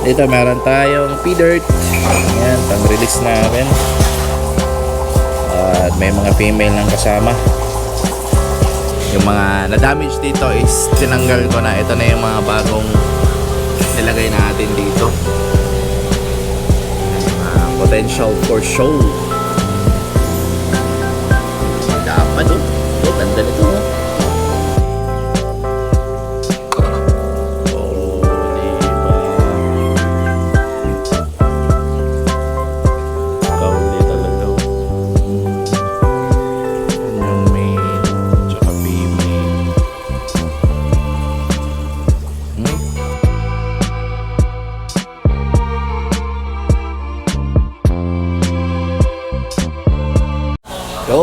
Dito meron tayong P-Dirt. Ayan, pang-release namin. At may mga female ng kasama. Yung mga na-damage dito is tinanggal ko na. Ito na yung mga bagong nilagay natin dito. Ah, potential for show. Dapat oh. Oh, ganda nito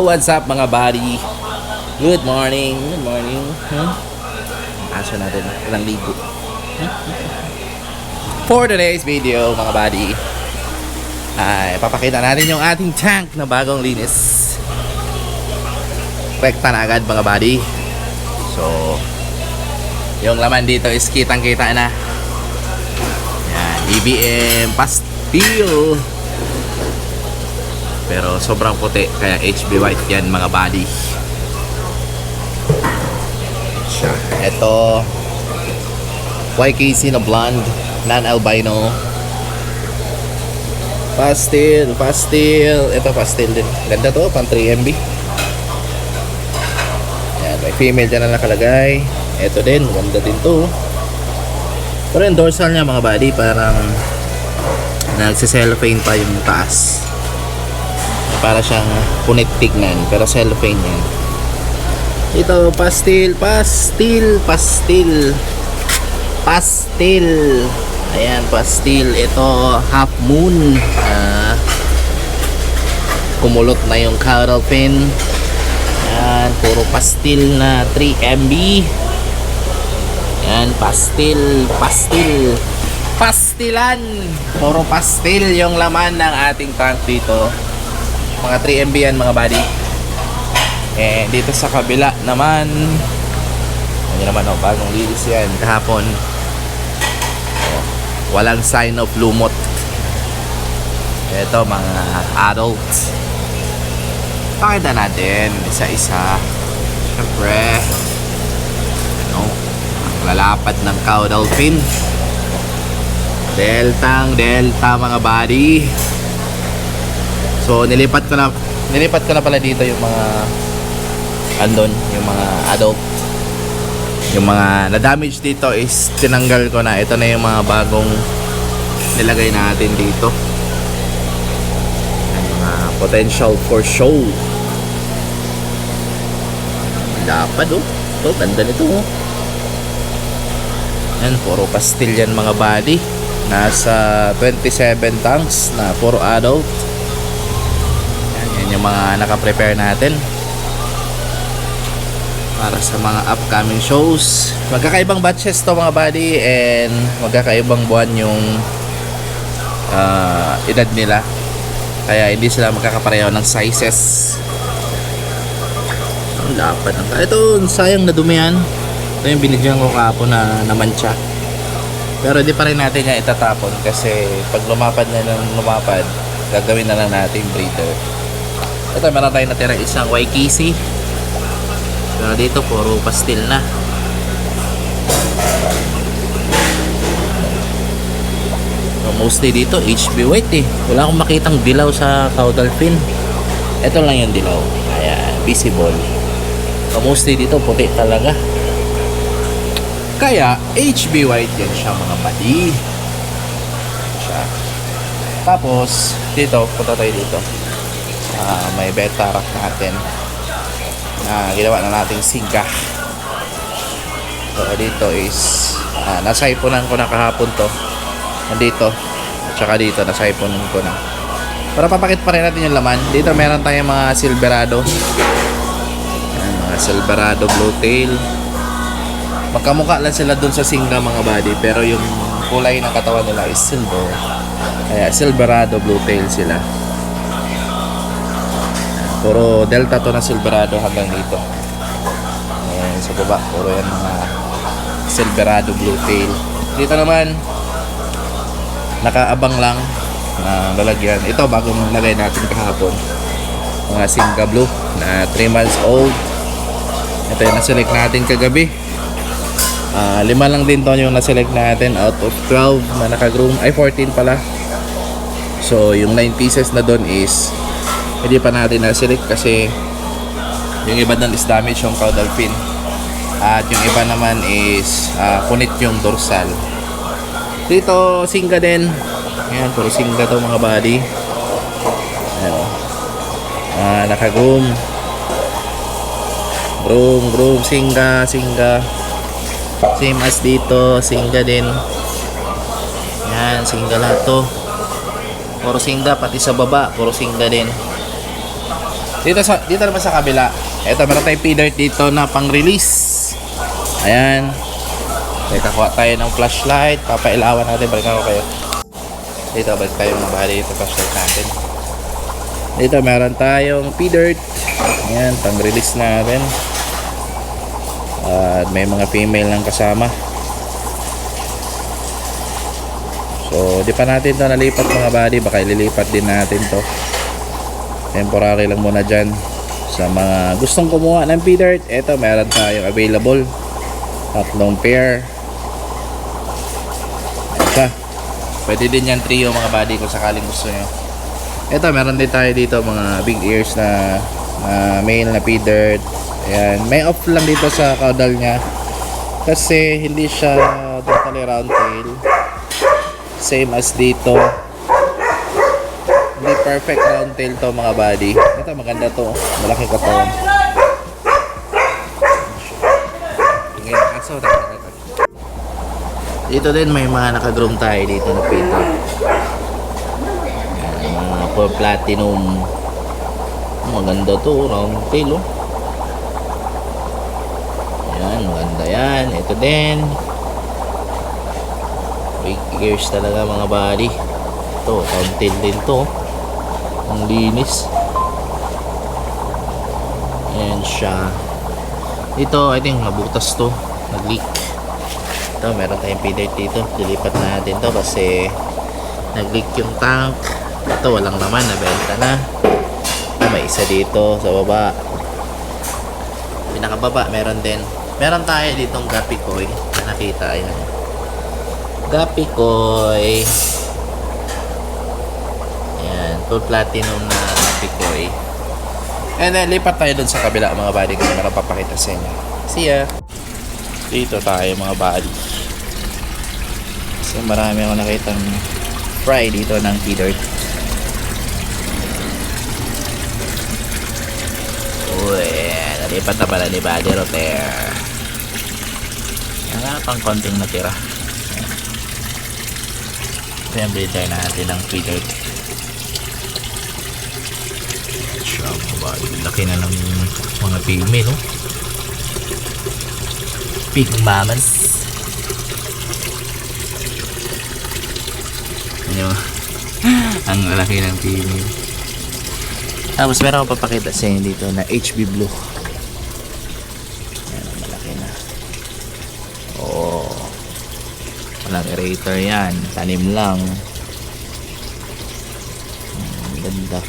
what's up mga buddy? Good morning. Good morning. Hmm? Aso natin. Ilang ligo. Hmm? For today's video, mga buddy, ay papakita natin yung ating tank na bagong linis. Rekta na agad mga buddy. So, yung laman dito is kitang-kita na. Yan, EBM pastil. Pero sobrang puti kaya HB white yan mga body. Siya. Ito YKC na blonde, non-albino. Pastel, pastel. Ito pastel din. Ganda to, pang 3MB. Yan, may female dyan na nakalagay. Ito din, ganda din to. Pero yung dorsal niya mga body, parang nagsicellophane pa yung taas para siyang punit tignan pero cellophane yan. Ito pastil pastil pastil. Pastil. Ayan pastil. Ito half moon. Ah, kumulot na yung caudal fin ayan puro pastil na 3MB ayan pastil pastil. Pastilan! Puro pastil yung laman ng ating tank dito mga 3MB yan mga buddy. Eh dito sa kabila naman. Ano naman oh, bagong lilis yan. Kahapon. Oh, walang sign of lumot. Ito mga adults. Pakita natin isa-isa syempre ano ang lalapad ng caudal fin. Deltang delta mga buddy So nilipat ko na nilipat ko na pala dito yung mga andon, yung mga adult. Yung mga na-damage dito is tinanggal ko na. Ito na yung mga bagong nilagay natin dito. Yung mga potential for show. Dapat oh. Ito, ganda nito oh. Yan, puro pastil yan mga body. Nasa 27 tanks na puro adult. Yan, yung mga naka-prepare natin para sa mga upcoming shows. Magkakaibang batches to mga buddy and magkakaibang buwan yung ah, edad nila. Kaya hindi sila magkakapareho ng sizes. Ang lapad ng Ito, sayang na dumi yan. Ito yung binigyan ko kahapon na namancha. Pero di pa rin natin yan itatapon kasi pag lumapad na ng lumapad, gagawin na lang natin breeder. Ito, meron tayong natira isang YKC. Pero dito, puro pastil na. So, mostly dito, HB white eh. Wala akong makitang dilaw sa caudal fin. Ito lang yung dilaw. Ayan, visible. So, mostly dito, puti talaga. Kaya, HB white yan siya mga padi. Siya. Tapos, dito, punta tayo dito. Ah, may beta rack natin na ginawa na nating singga. So, dito is ah, nasaipunan ko na kahapon to. Nandito. At saka dito, nasaipunan ko na. Para papakit pa rin natin yung laman. Dito meron tayong mga silverado. Ayan, mga silverado blue tail. Magkamukha lang sila dun sa singga mga body. Pero yung kulay ng katawan nila is silver. Kaya silverado blue tail sila. Puro delta to na silverado hanggang dito. Ayan, sa baba, puro yan mga silverado blue tail. Dito naman, nakaabang lang na lalagyan. Ito bagong lagay natin kahapon. Mga Singa Blue na 3 months old. Ito yung naselect natin kagabi. Ah, lima lang din to yung naselect natin out of 12 na nakagroom. Ay, 14 pala. So, yung 9 pieces na doon is hindi pa natin na-select kasi yung iba doon is damage yung caudal fin. At yung iba naman is ah, punit yung dorsal. Dito, singa din. Ayan, puro singa to mga body. Ayan. Ah, naka-groom. Groom, groom, singa, singa. Same as dito, singa din. Yan, singa lahat to. Puro singa, pati sa baba, puro singa din. Dito sa dito naman sa kabila. Ito meron tayong feeder dito na pang-release. Ayan. Teka, kuha tayo ng flashlight. Papailawan natin. Balikan ko kayo. Dito, balik tayo mga bali dito flashlight natin. Dito, meron tayong feeder. Ayan, pang-release natin. At may mga female lang kasama. So, di pa natin to nalipat mga body. Baka ililipat din natin to. Temporary lang muna dyan. Sa mga gustong kumuha ng feeder, eto meron tayong available. Tatlong pair. Ito. Pwede din yan trio mga body kung sakaling gusto nyo. Ito, meron din tayo dito mga big ears na na male na feeder. Ayan. May off lang dito sa caudal niya. Kasi hindi siya totally round tail. Same as dito. Perfect round tail to mga body. Ito maganda to. Malaki katawan. Sige, aso Dito din may mga nakagroom tayo dito na feeder. Ayan, mga full platinum. Maganda to, round tail oh. Yan, maganda yan. Ito din. Big ears talaga mga body. Ito, round tail din to. Ang linis. Ayan siya. Ito, I think nabutas to. Nag-leak. Ito, meron tayong feeder dito. Dilipat natin to kasi nag-leak yung tank. Ito, walang laman. Nabenta na. Ah, may isa dito sa baba. Pinakababa, meron din. Meron tayo ditong Gapikoy na nakita. Ayan. Gapikoy. Ayan, full platinum na Gapikoy. And then, lipat tayo dun sa kabila mga buddy kasi meron papakita sa inyo. See ya! Dito tayo mga buddy. Kasi marami ako nakitang fry dito ng feeder. Uy, nalipat na pala ni Buddy Roter. Nga pang konting natira. Ayan. Ito yung breeder natin ng feeder. Siya buddy. Laki na ng mga pigme, no? Pig mamas. Ano? Ang laki ng pigme. Tapos meron akong papakita sa inyo dito na HB Blue. Yan, malaki na. Oh. Walang aerator yan. Tanim lang. Hmm, ganda.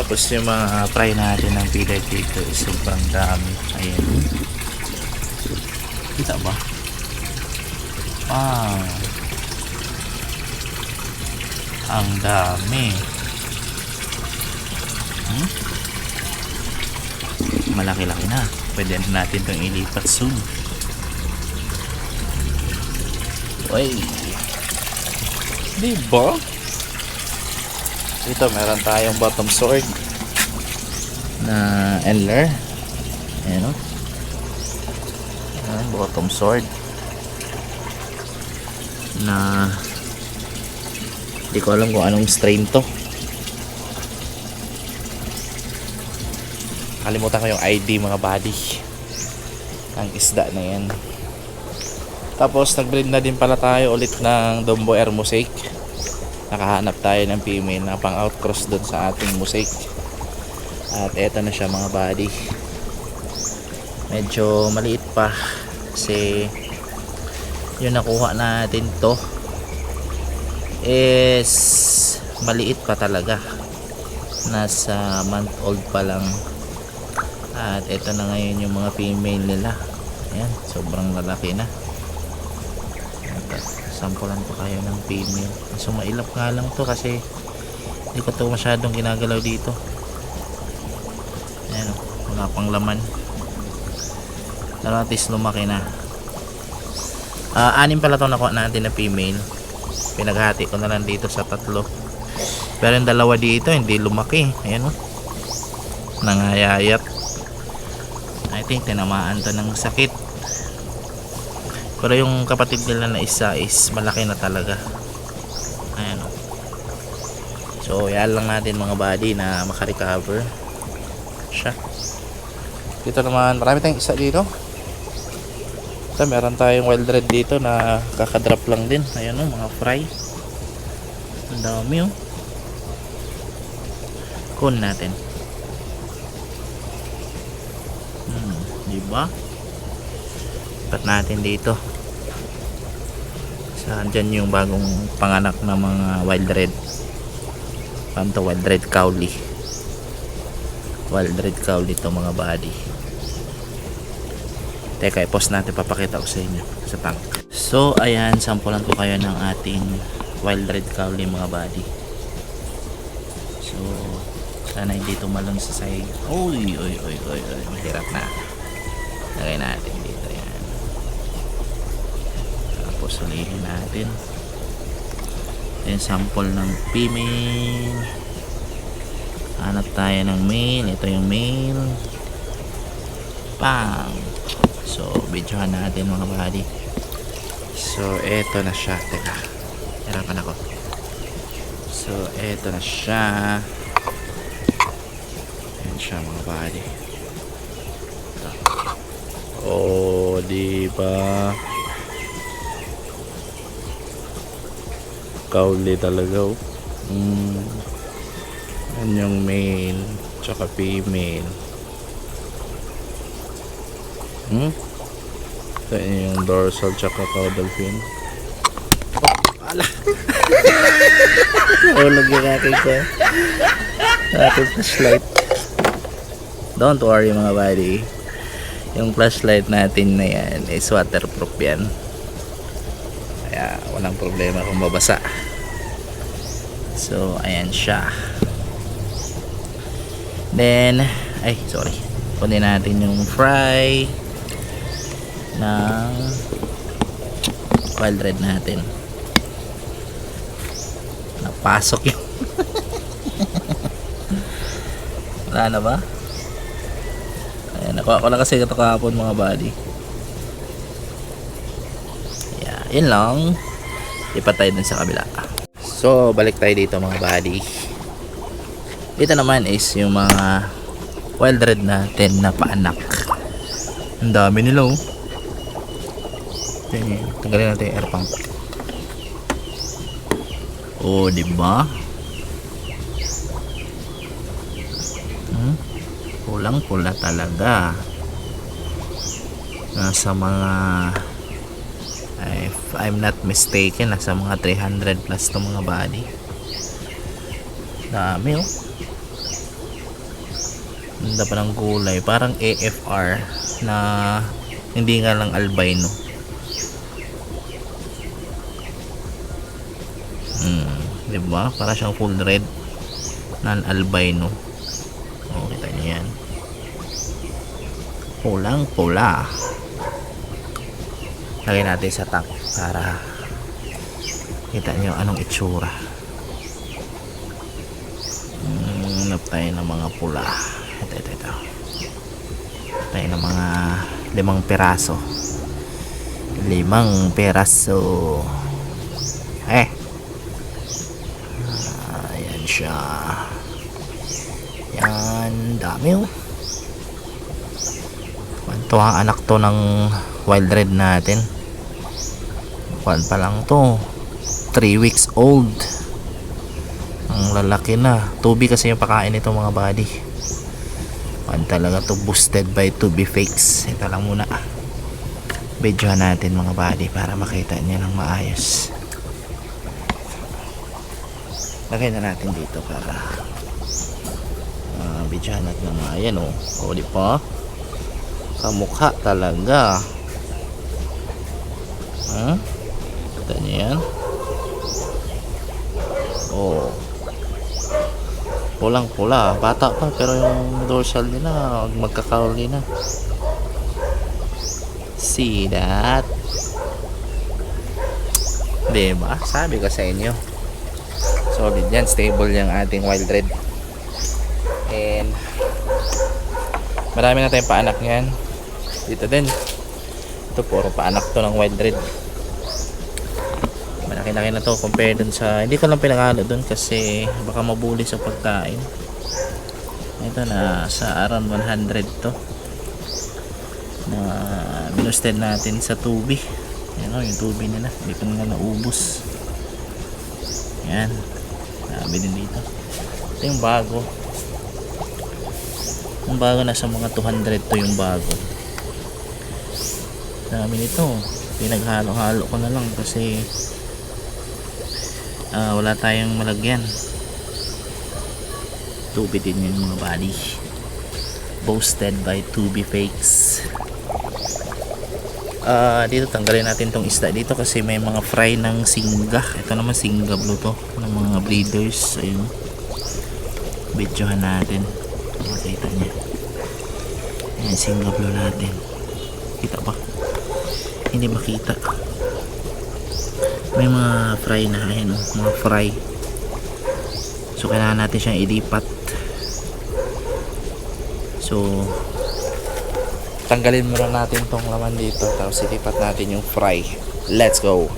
Tapos yung mga fry natin ng feeder dito is sobrang dami. Ayan. Kita ba? Wow. Ang dami. Hmm? Malaki-laki na. Pwede na natin itong ilipat soon. Uy. Diba? Dito meron tayong bottom sword na Enler. Ayan o. Ayan, bottom sword na hindi ko alam kung anong strain to. Kalimutan ko yung ID mga buddy. Ang isda na yan. Tapos nag-breed na din pala tayo ulit ng Dombo Air Mosaic. Nakahanap tayo ng female na pang outcross doon sa ating mosaic. At eto na siya mga buddy. Medyo maliit pa kasi yung nakuha natin to is maliit pa talaga nasa month old pa lang at ito na ngayon yung mga female nila ayan sobrang lalaki na sampulan ko kayo ng female. So mailap nga lang to kasi hindi ko to masyadong ginagalaw dito. Ayan o, wala pang laman. Pero at least lumaki na. Ah, anim pala to nakuha natin na female. Pinaghati ko na lang dito sa tatlo. Pero yung dalawa dito hindi lumaki. Ayan o nangayayat. I think tinamaan to ng sakit pero yung kapatid nila na isa is malaki na talaga. Ayan o so yan lang natin mga body na makarecover. Siya. Dito naman marami tayong isa dito. Ito meron tayong wild red dito na kakadrop lang din. Ayan o mga fry. Ang dami oh. Kun natin. Hmm, di ba Ipat natin dito. Saan dyan yung bagong panganak na mga wild red. Panto wild red cowley. Wild red cowley to mga body teka i-post natin papakita ko sa inyo sa tank. So ayan sampulan ko kayo ng ating wild red cowley mga body so sana hindi tumalon sa side uy uy uy uy uy mahirap na. Lagay natin dito yan tapos ulihin natin. Yung sample ng female. Hanap tayo ng male. Ito yung male. Pang! So videohan natin mga buddy. So eto na siya. Teka. Hirapan ako. So eto na siya. Ayan siya mga buddy. Oh, di ba? Kauli talaga oh. Mm. Yan yung male tsaka female. Hmm? Ito yung dorsal tsaka caudal fin. Oh, ala! Ulog yung aking ko. Ating flashlight. Don't worry mga buddy. Yung flashlight natin na yan is waterproof yan. Walang problema kung mabasa. So, ayan siya. Then, ay, sorry. Kunin natin yung fry ng wild red natin. Napasok yung Wala na ba? Ayan, nakuha ko lang kasi ito kahapon mga buddy. Yeah, yun lang. Ipatay dun sa kabila. So, balik tayo dito mga buddy. Ito naman is yung mga wild red natin na paanak. Ang dami nila oh. Tanggalin natin yung air pump. Oh, di ba? Hmm? Pulang pula talaga. Nasa mga if I'm not mistaken, nasa mga 300 plus to mga body. Dami oh. Ganda pa ng kulay. Parang AFR na hindi nga lang albino. Hmm, 'di ba? Para siyang full red non-albino. Oh, kita niyo 'yan. Pulang pula. Lagay natin sa tank para kita niyo anong itsura. Hmm, hanap tayo ng mga pula. Ito, ito, ito. Tayo ng mga limang peraso. Limang peraso. Eh. Ah, Ayan siya. Yan, dami oh. Ito ang anak to ng wild red natin. Kwan pa lang to. 3 weeks old. Ang lalaki na. Tubi kasi yung pakain nito mga body. Kwan talaga to boosted by tubi fakes. Ito lang muna. Videohan natin mga buddy para makita niya ng maayos. Lagay na natin dito para uh, videohan natin ng maayan oh. O di pa? Kamukha talaga. Ha? Kita niyo yan? Oh. Pulang pula. Bata pa pero yung dorsal nila magkakauli na. See that? Diba? Sabi ko sa inyo. Solid yan. Stable yung ating wild red. And marami na tayong paanak yan. Dito din. Ito puro paanak to ng wild red. Malaki-laki na to compare dun sa hindi ko lang pinakalo dun kasi baka mabuli sa pagkain. Ito na sa around 100 to. Na binusted natin sa tubi. Yan o, yung tubi nila. Hindi pa nila naubos. Yan. Sabi din dito. Ito yung bago. Yung bago nasa mga 200 to yung bago. Dami nito. Pinaghalo-halo ko na lang kasi ah, wala tayong malagyan. Tubi din yung mga body. Boasted by Tubi Fakes. Ah, dito tanggalin natin tong isda dito kasi may mga fry ng singga. Ito naman singga blue to ng mga breeders. Ayun. Videohan natin. Makita niya. Ayan, singga blue natin. Kita ba? Hindi makita. May mga fry na. Ayan, oh, mga fry. So, kailangan natin siyang ilipat. So, tanggalin muna natin tong laman dito tapos ilipat natin yung fry let's go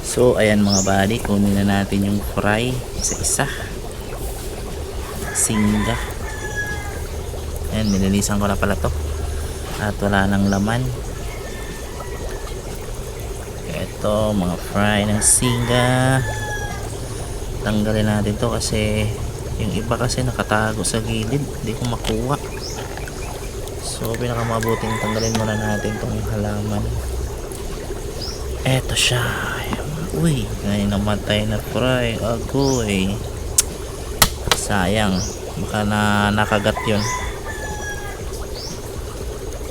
so ayan mga buddy kunin na natin yung fry isa isa singga ayan nililisan ko na pala to at wala nang laman eto mga fry ng singga tanggalin natin to kasi yung iba kasi nakatago sa gilid hindi ko makuha So, pinakamabuting tanggalin muna natin itong halaman. Eto siya. Uy, ngayon namatay na fry. Agoy. Sayang. Baka na nakagat yun.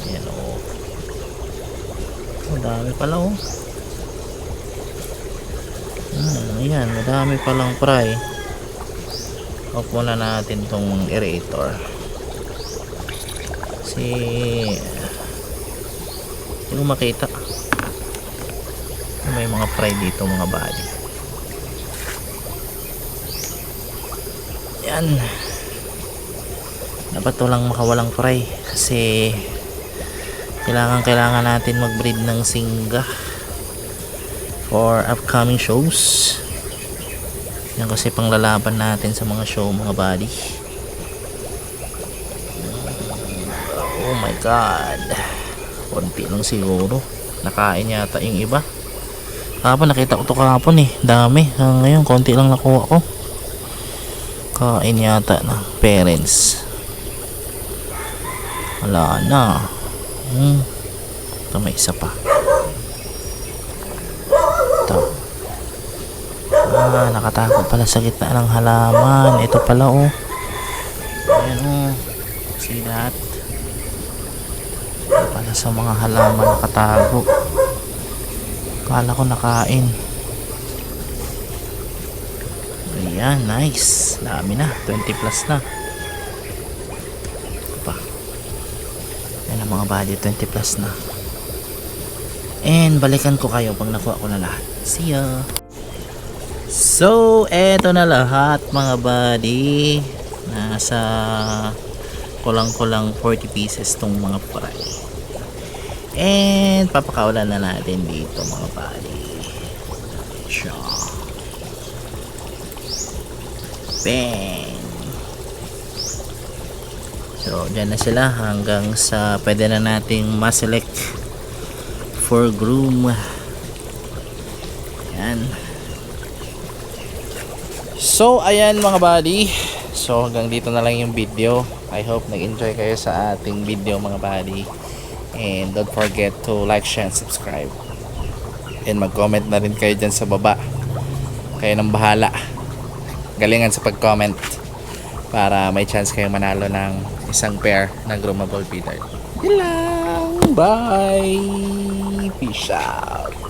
Ayan o. Oh, dami pala o. Hmm, ayan, madami palang fry. Off muna natin tong aerator. Kasi hindi makita. May mga fry dito mga body. Yan dapat walang makawalang fry kasi kailangan kailangan natin mag breed ng singga for upcoming shows yan kasi panglalaban natin sa mga show mga body Oh my god. Konti lang siguro. Nakain yata yung iba. Kahapon nakita ko to kahapon eh. Dami. Ah, ngayon konti lang nakuha ko. Kain yata na parents. Wala na. Hmm. Ito may isa pa. Ah, nakatakot pala sa gitna ng halaman. Ito pala oh. Ayan oh. See that? pala sa mga halaman nakatago. Kala ko nakain. Ayan nice. Dami na. 20 plus na. Pa. Yan ang mga body 20 plus na. And balikan ko kayo pag nakuha ko na lahat. See ya so eto na lahat mga body nasa kulang-kulang 40 pieces tong mga fry. And papakawalan na natin dito mga buddy. Siya. Bang! So, dyan na sila hanggang sa pwede na nating ma-select for groom. Yan. So, ayan mga buddy. So, hanggang dito na lang yung video. I hope nag-enjoy kayo sa ating video mga buddy. And don't forget to like, share, and subscribe. And mag-comment na rin kayo dyan sa baba. Kayo nang bahala. Galingan sa pag-comment para may chance kayong manalo ng isang pair ng groomable feeder. Yun lang! Bye! Peace out!